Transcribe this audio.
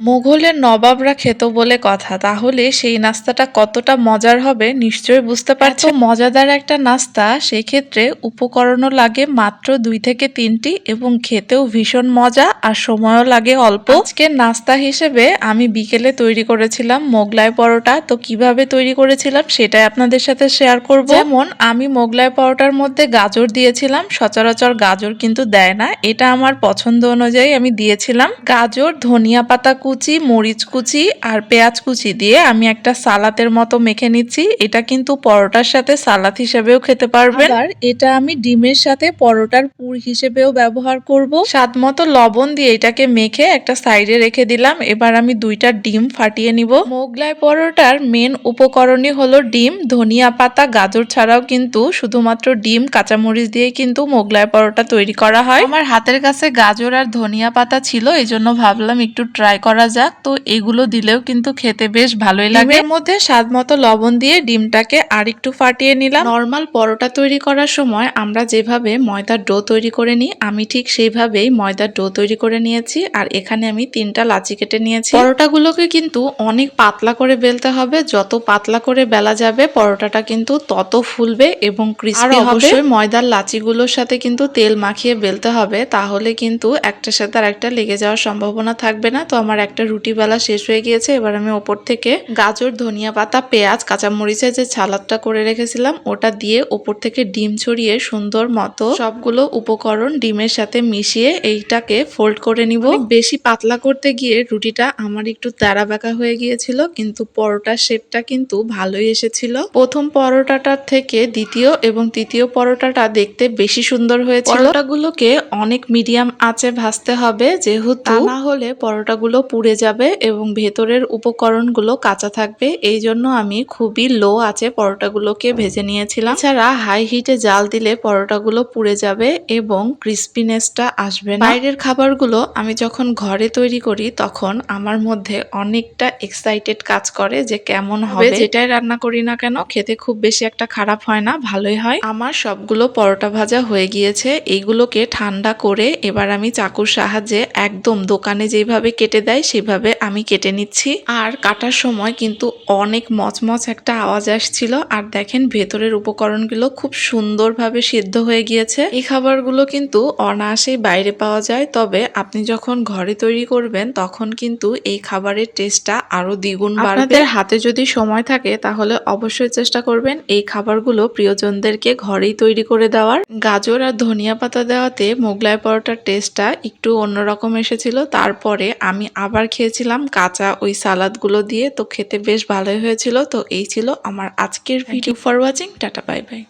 মোগলের নবাবরা খেত বলে কথা, তাহলে সেই নাস্তাটা কতটা মজার হবে নিশ্চয়ই বুঝতে পারছ। মজাদার একটা নাস্তা, সেক্ষেত্রে উপকরণও লাগে মাত্র দুই থেকে তিনটি এবং খেতেও ভীষণ মজা আর সময়ও লাগে অল্প। আজকের নাস্তা হিসেবে আমি বিকেলে তৈরি করেছিলাম মোগলাই পরোটা। তো কীভাবে তৈরি করেছিলাম সেটাই আপনাদের সাথে শেয়ার করব। যেমন আমি মোগলাই পরোটার মধ্যে গাজর দিয়েছিলাম, সচরাচর গাজর কিন্তু দেয় না, এটা আমার পছন্দ অনুযায়ী আমি দিয়েছিলাম। গাজর, ধনিয়া পাতা কুচি মরিচ কুচি আর পেঁয়াজ কুচি দিয়ে আমি একটা সালাতের মতো মেখে নিচ্ছি। এটা কিন্তু পরোটার সাথে সালাদ হিসেবেও খেতে পারবেন। আর এটা আমি ডিমের সাথে পরোটার পুর হিসেবেও ব্যবহার করব। স্বাদ মতো লবণ দিয়ে এটাকে মেখে একটা সাইডে রেখে দিলাম। এবার আমি দুইটা ডিম ফাটিয়ে নিব। মোগলাই পরোটার মেন উপকরণই হলো ডিম। ধনিয়া পাতা গাজর ছাড়াও কিন্তু শুধুমাত্র ডিম কাঁচামরিচ দিয়ে কিন্তু মোগলাই পরোটা তৈরি করা হয়। আমার হাতের কাছে গাজর আর ধনিয়া পাতা ছিল এই জন্য ভাবলাম একটু ট্রাই করা যাক। তো এগুলো দিলেও কিন্তু খেতে বেশ ভালোই লাগে। এর মধ্যে স্বাদ মতো লবণ দিয়ে ডিমটাকে আর একটু ফাটিয়ে নিলাম। নর্মাল পরোটা তৈরি করার সময় আমরা যেভাবে ময়দার ডো তৈরি করে নিই আমি ঠিক সেইভাবেই ময়দার ডো তৈরি করে নিয়েছি। আর এখানে আমি তিনটা লাচি কেটে নিয়েছি। পরোটাগুলোকে কিন্তু অনেক পাতলা করে বেলতে হবে। যত পাতলা করে বেলা যাবে পরোটাটা কিন্তু তত ফুলবে এবং ক্রিস্পি হবে। অবশ্যই ময়দার লাচিগুলোর সাথে কিন্তু তেল মাখিয়ে বেলতে হবে। তাহলে কিন্তু একটার সাথে আর একটা লেগে যাওয়ার সম্ভাবনা থাকবে না। তো আমার একটা রুটি বেলা শেষ হয়ে গিয়েছে এবার আমি ওপর থেকে গাজর ধনিয়া পাতা পেঁয়াজ কাঁচামরিচের যে ছালাদটা করে রেখেছিলাম ওটা দিয়ে ওপর থেকে ডিম ছড়িয়ে সুন্দর মতো সবগুলো উপকরণ ডিমের সাথে মিশিয়ে এইটাকে ফোল্ড করে নিব। বেশি পাতলা করতে গিয়ে রুটিটা আমার একটু তারা বাঁকা হয়ে গিয়েছিল কিন্তু পরোটার শেপটা কিন্তু ভালোই এসেছিল। প্রথম পরোটাটার থেকে দ্বিতীয় এবং তৃতীয় পরোটাটা দেখতে বেশি সুন্দর হয়েছিল। পরোটাগুলোকে অনেক মিডিয়াম আঁচে ভাজতে হবে যেহেতু না হলে পরোটাগুলো পুড়ে যাবে এবং ভেতরের উপকরণগুলো কাঁচা থাকবে। এই জন্য আমি খুবই লো আছে পরোটাগুলোকে ভেজে নিয়েছিলাম। এছাড়া হাই হিটে জাল দিলে পরোটাগুলো পুড়ে যাবে এবং ক্রিস্পিনেসটা আসবে বাইরের খাবারগুলো আমি যখন ঘরে তৈরি করি তখন আমার মধ্যে অনেকটা এক্সাইটেড কাজ করে যে কেমন হবে। যেটাই রান্না করি না কেন খেতে খুব বেশি একটা খারাপ হয় না ভালোই হয়। আমার সবগুলো পরোটা ভাজা হয়ে গিয়েছে। এইগুলোকে ঠান্ডা করে এবার আমি চাকুর সাহায্যে একদম দোকানে যেভাবে কেটে দেয় সেভাবে আমি কেটে নিচ্ছি। আর কাটার সময় কিন্তু অনেক মচমচ একটা আওয়াজ আসছিল। আর দেখেন ভেতরের উপকরণগুলো খুব সুন্দরভাবে সিদ্ধ হয়ে গিয়েছে। এই খাবারগুলো কিন্তু অনায়াসেই বাইরে পাওয়া যায়। তবে আপনি যখন ঘরে তৈরি করবেন তখন কিন্তু এই খাবারের টেস্টটা আরও দ্বিগুণ বাড়বে। হাতে যদি সময় থাকে তাহলে অবশ্যই চেষ্টা করবেন এই খাবারগুলো প্রিয়জনদেরকে ঘরেই তৈরি করে দেওয়ার। গাজর আর ধনিয়া পাতা দেওয়াতে মোগলাই পরোটার টেস্টটা একটু অন্যরকম এসেছিল। তারপরে আমি আবার খেয়েছিলাম কাঁচা ওই সালাদগুলো দিয়ে তো খেতে বেশ ভালোই হয়েছিল। তো এই ছিল আমার আজকের video for watching tata bye bye